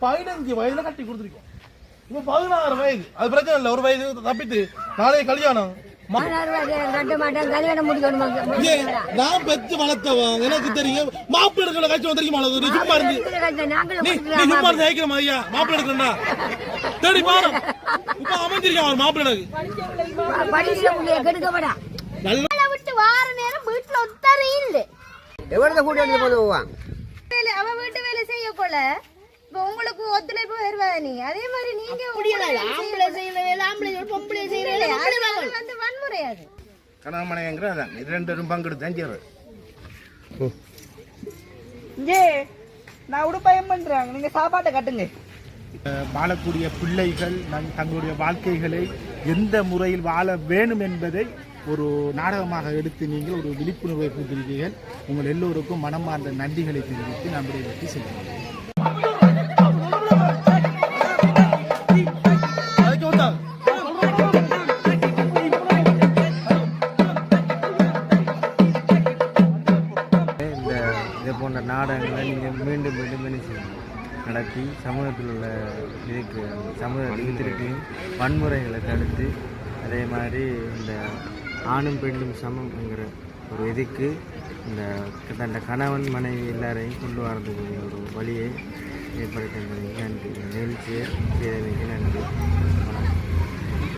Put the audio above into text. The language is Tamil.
பதினஞ்சு வயதுல கட்டி கொடுத்துருக்கோம். இப்ப பதினாறு வயது. அது பிரச்சனை இல்லை. ஒரு வயது தப்பித்து நாளைய கல்யாணம். நான் பெத்து வளர்த்தவன். எனக்கு தெரியும். மாப்பிள்ளை எடுக்கிற கட்சி வந்திருக்குமா நீ சும்மா இருந்து. நீ சும்மா இருந்து ஜெயிக்கிற மாதிரியா? மாப்பிள்ளை எடுக்கிறா தேடி பாரு. இப்ப அமைஞ்சிருக்கான் மாப்பிள்ளை நல்ல விட்டு வார நேரம் வீட்டுல ஒத்தரை இல்லை. எவ்வளவு கூட்டி எடுத்து போடுவான் வேலை அவ வீட்டு வேலை செய்ய போல. இப்ப உங்களுக்கு ஒத்துழைப்பு வருவா நீ. அதே மாதிரி நீங்க ஆம்பளை செய்யற வேலை ஆம்பளை பொம்பளை செய்யற வன்முறை அது கணவமனைங்கிற அதான் இது ரெண்டு பங்கெடுத்து தஞ்சாவூர் இங்கே நான் உடுப்பயம் பண்றாங்க நீங்க சாப்பாட்டை கட்டுங்க. வாழக்கூடிய பிள்ளைகள் நம் தங்களுடைய வாழ்க்கைகளை எந்த முறையில் வாழ வேணும் என்பதை ஒரு நாடகமாக எடுத்து நீங்கள் ஒரு விழிப்புணர்வை கொடுத்திருக்கீர்கள் உங்கள் எல்லோருக்கும் மனமார்ந்த நன்றிகளை தெரிவித்து நான் விடைபெற்று செல்கிறேன் போன்ற நாடகங்களை நீங்கள் மீண்டும் மீண்டும் என்ன செய்யணும் நடத்தி சமூகத்தில் உள்ள இதுக்கு சமூகத்துக்கு திருப்பி வன்முறைகளை தடுத்து அதே மாதிரி இந்த ஆணும் பெண்ணும் சமம்ங்கிற ஒரு இதுக்கு இந்த தன் கணவன் மனைவி எல்லாரையும் கொண்டு வரதுக்கு ஒரு வழியை ஏற்படுத்த நன்றி. நிகழ்ச்சியை செய்தமைக்கு நன்றி.